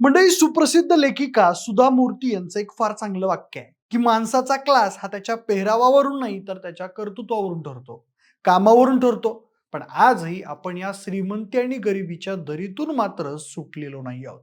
मंडळी सुप्रसिद्ध लेखिका सुधा मूर्ती यांचं एक फार चांगलं वाक्य आहे की माणसाचा क्लास हा त्याच्या पेहरावावरून नाही तर त्याच्या कर्तृत्वावरून ठरतो. कामावरून ठरतो. पण आजही आपण या श्रीमंती आणि गरिबीच्या दरीतून मात्र सुटलेलो नाही आहोत.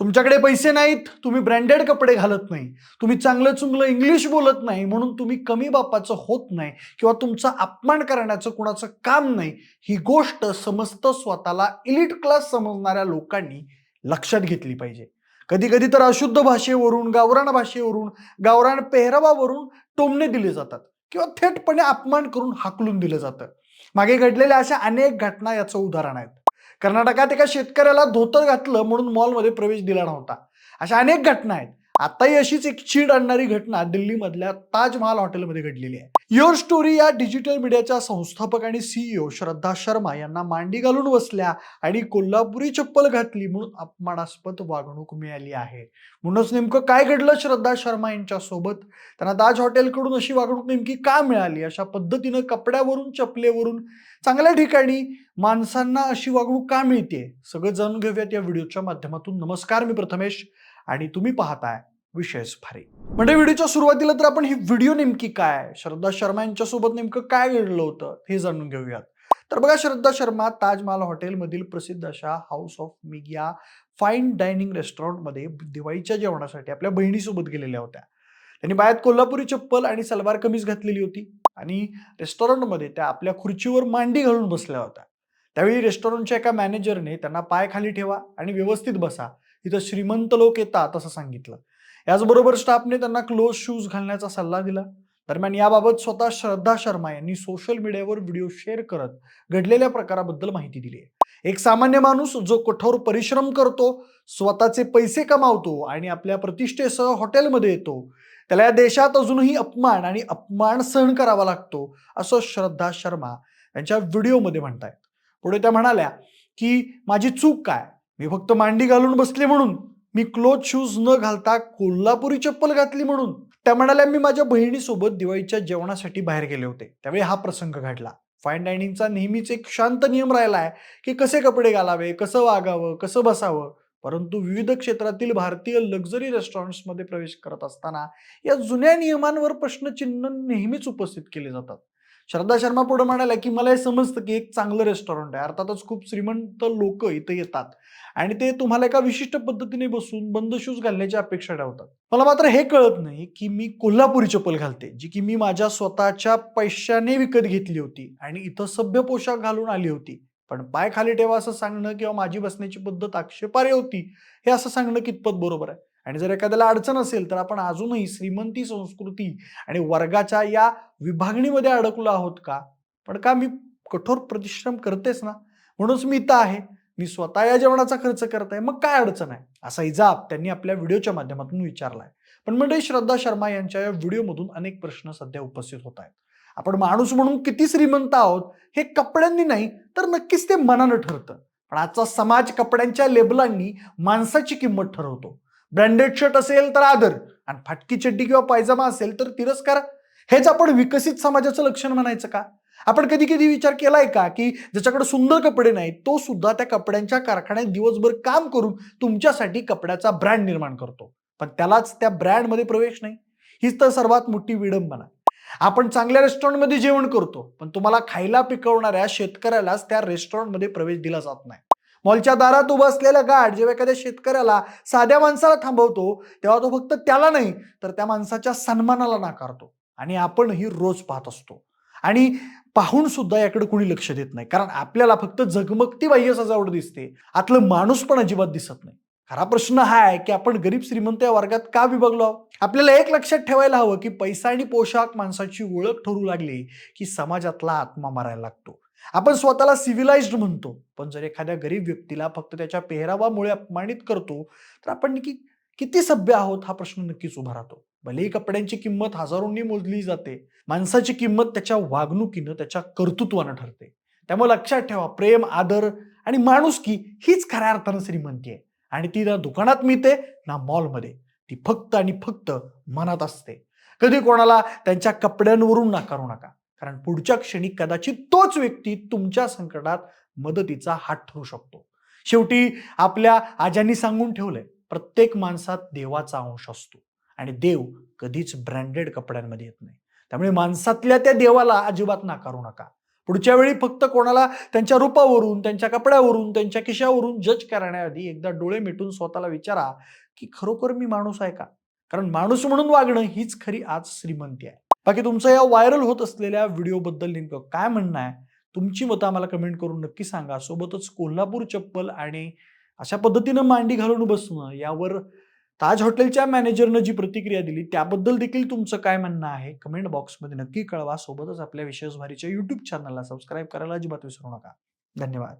तुमच्याकडे पैसे नाहीत तुम्ही ब्रँडेड कपडे घालत नाही तुम्ही चांगलं चुंगलं इंग्लिश बोलत नाही म्हणून तुम्ही कमी बापाचं होत नाही किंवा तुमचा अपमान करण्याचं कुणाचं काम नाही ही गोष्ट समस्त स्वतःला इलिट क्लास समजणाऱ्या लोकांनी लक्षात घेतली पाहिजे. कधी कधी तर अशुद्ध भाषेवरून गावरान भाषेवरून गावरान पेहरावावरून टोमणे दिले जातात किंवा थेटपणे अपमान करून हाकलून दिलं जातं. मागे घडलेल्या अशा अनेक घटना याचं उदाहरण आहेत. कर्नाटकात एका शेतकऱ्याला धोतर घातलं म्हणून मॉलमध्ये प्रवेश दिला नव्हता. अशा अनेक घटना आहेत. आताही अशीच एक चीड आणणारी घटना दिल्लीमधल्या ताजमहाल हॉटेलमध्ये घडलेली आहे. युअर स्टोरी या डिजिटल मीडियाच्या संस्थापक आणि सीईओ श्रद्धा शर्मा यांना मांडी घालून बसल्या आणि कोल्हापुरी चप्पल घातली म्हणून अपमानास्पद वागणूक मिळाली आहे. म्हणूनच नेमकं काय घडलं श्रद्धा शर्मा यांच्या सोबत त्यांना ताज हॉटेलकडून अशी वागणूक नेमकी का मिळाली? अशा पद्धतीनं कपड्यावरून चपलेवरून चांगल्या ठिकाणी माणसांना अशी वागणूक का मिळते? सगळं जाणून घेऊयात या व्हिडिओच्या माध्यमातून. नमस्कार मी प्रथमेश आणि तुम्ही पाहताय विषयच भारी म्हणजे व्हिडिओच्या सुरुवातीला तर आपण ही व्हिडिओ नेमकी काय? श्रद्धा शर्मा यांच्यासोबत नेमकं काय घडलं होतं हे जाणून घेऊयात. तर बघा श्रद्धा शर्मा ताजमहाल हॉटेलमधील प्रसिद्ध अशा हाऊस ऑफ मिग या फाईन डायनिंग रेस्टॉरंटमध्ये दिवाळीच्या जेवणासाठी आपल्या बहिणीसोबत गेलेल्या होत्या. त्यांनी बायात कोल्हापुरी चप्पल आणि सलवार कमीज घातलेली होती आणि रेस्टॉरंटमध्ये त्या आपल्या खुर्चीवर मांडी घालून बसल्या होत्या. त्यावेळी रेस्टॉरंटच्या एका मॅनेजरने त्यांना पाय खाली ठेवा आणि व्यवस्थित बसा. इथं श्रीमंत लोक येतात असं सांगितलं. याचबरोबर स्टाफने त्यांना क्लोज शूज घालण्याचा सल्ला दिला. दरम्यान याबाबत स्वतः श्रद्धा शर्मा यांनी सोशल मीडियावर व्हिडिओ शेअर करत घडलेल्या प्रकाराबद्दल माहिती दिली आहे. एक सामान्य माणूस जो कठोर परिश्रम करतो स्वतःचे पैसे कमावतो आणि आपल्या प्रतिष्ठेसह हॉटेलमध्ये येतो त्याला या देशात अजूनही अपमान आणि अपमान सहन करावा लागतो असं श्रद्धा शर्मा यांच्या व्हिडिओमध्ये म्हणतायत. पुढे त्या म्हणाल्या की माझी चूक काय? मी फक्त मांडी घालून बसले म्हणून. मी क्लोथ शूज न घालता कोल्हापुरी चप्पल घातली म्हणून. त्या म्हणाल्या मी माझ्या बहिणीसोबत दिवाळीच्या जेवणासाठी बाहेर गेले होते. त्यावेळी हा प्रसंग घडला. फाईन डायनिंगचा नेहमीच एक शांत नियम राहिला आहे की कसे कपडे घालावे कसं वागावं कसं बसावं. परंतु विविध क्षेत्रातील भारतीय लक्झरी रेस्टॉरंट्समध्ये प्रवेश करत असताना या जुन्या नियमांवर प्रश्नचिन्ह नेहमीच उपस्थित केले जातात. श्रद्धा शर्मा पुढे म्हणाल्या की मला हे समजतं की एक चांगलं रेस्टॉरंट आहे. अर्थातच खूप श्रीमंत लोक इथं येतात. आणि ते तुम्हाला एका विशिष्ट पद्धतीने बसून बंद शूज घालण्याची अपेक्षा ठेवतात. मला मात्र हे कळत नाही की मी कोल्हापुरी चप्पल घालते जी की मी माझ्या स्वतःच्या पैशाने विकत घेतली होती आणि इथं सभ्य पोशाख घालून आली होती. पण पाय खाली ठेवा असं सांगणं किंवा माझी बसण्याची पद्धत आक्षेपार्ह होती हे असं सांगणं कितपत बरोबर आहे. आणि जर एखाद्याला अडचण असेल तर आपण अजूनही श्रीमंती संस्कृती आणि वर्गाच्या या विभागणीमध्ये अडकलो आहोत का? पण का मी कठोर प्रतिश्रम करतेच ना? म्हणूनच मी इथं आहे. मी स्वतः या जेवणाचा खर्च करत आहे मग काय अडचण आहे? असा इजाब त्यांनी आपल्या व्हिडिओच्या माध्यमातून विचारलाय. पण म्हणजे श्रद्धा शर्मा यांच्या या व्हिडिओमधून अनेक प्रश्न सध्या उपस्थित होत आहेत. आपण माणूस म्हणून किती श्रीमंत आहोत हे कपड्यांनी नाही तर नक्कीच ते मनानं ठरतं. पण आजचा समाज कपड्यांच्या लेबलांनी माणसाची किंमत ठरवतो. ब्रँडेड शर्ट असेल तर आदर. आणि फाटकी चड्डी किंवा पायजामा असेल तर तिरस्कार. हेच आपण विकसित समाजाचं लक्षण म्हणायचं का? आपण कधी कधी विचार केलाय का की ज्याच्याकडे सुंदर कपडे नाहीत तो सुद्धा त्या कपड्यांच्या कारखान्यात दिवसभर काम करून तुमच्यासाठी कपड्याचा ब्रँड निर्माण करतो. पण त्यालाच त्या ब्रँडमध्ये प्रवेश नाही. हीच तर सर्वात मोठी विडंबना. आपण चांगल्या रेस्टॉरंटमध्ये जेवण करतो पण तुम्हाला खायला पिकवणाऱ्या शेतकऱ्यालाच त्या रेस्टॉरंटमध्ये प्रवेश दिला जात नाही. मॉलच्या दारात उभं असलेला गार्ड जेव्हा एखाद्या शेतकऱ्याला साध्या माणसाला थांबवतो तेव्हा तो फक्त त्याला नाही तर त्या माणसाच्या सन्मानाला नाकारतो. आणि आपणही रोज पाहत असतो. आणि पाहून सुद्धा याकडे कोणी लक्ष देत नाही. कारण आपल्याला फक्त जगमगती बाह्य सजावट दिसते. आतलं माणूस पण अजिबात दिसत नाही. खरा प्रश्न हा आहे की आपण गरीब श्रीमंत या वर्गात का विभागलो? आहोत आपल्याला एक लक्षात ठेवायला हवं की पैसा आणि पोशाख माणसाची ओळख ठरू लागली की समाजातला आत्मा मारायला लागतो. आपण स्वतःला सिव्हिलाइज्ड म्हणतो. पण जर एखाद्या गरीब व्यक्तीला फक्त त्याच्या पेहरावामुळे अपमानित करतो तर आपण की किती सभ्य आहोत हा प्रश्न नक्कीच उभा राहतो. भलेही कपड्यांची किंमत हजारोंनी मोजली जाते माणसाची किंमत त्याच्या वागणुकीनं त्याच्या कर्तृत्वानं ठरते. त्यामुळे लक्षात ठेवा प्रेम आदर आणि माणुसकी हीच खऱ्या अर्थानं श्रीमंती आहे. आणि ती ना दुकानात मिळते ना मॉलमध्ये. ती फक्त आणि फक्त मनात असते. कधी कोणाला त्यांच्या कपड्यांवरून नाकारू नका. कारण पुढच्या क्षणी कदाचित तोच व्यक्ती तुमच्या संकटात मदतीचा हात ठरू शकतो. शेवटी आपल्या आजांनी सांगून ठेवलंय प्रत्येक माणसात देवाचा अंश असतो आणि देव कधीच ब्रँडेड कपड्यांमध्ये येत नाही. त्यामुळे माणसातल्या त्या देवाला अजिबात नाकारू नका. पुढच्या वेळी फक्त कोणाला त्यांच्या रूपावरून त्यांच्या कपड्यावरून त्यांच्या खिशावरून जज करण्याआधी एकदा डोळे मिटून स्वतःला विचारा की खरोखर मी माणूस आहे का? कारण माणूस म्हणून वागणं हीच खरी आज श्रीमंती आहे. बाकी तुमचं या व्हायरल होत असलेल्या व्हिडिओबद्दल नेमकं काय म्हणणं आहे? तुमची मतं आम्हाला कमेंट करून नक्की सांगा. सोबतच कोल्हापूर चप्पल आणि अशा पद्धतीनं मांडी घालून बसणं यावर ताज हॉटेलच्या मॅनेजरनं जी प्रतिक्रिया दिली त्याबद्दल देखील तुमचं काय म्हणणं आहे? कमेंट बॉक्समध्ये नक्की कळवा. सोबतच आपल्या विशेष भारीच्या युट्यूब चॅनलला सबस्क्राईब करायला अजिबात विसरू नका. धन्यवाद.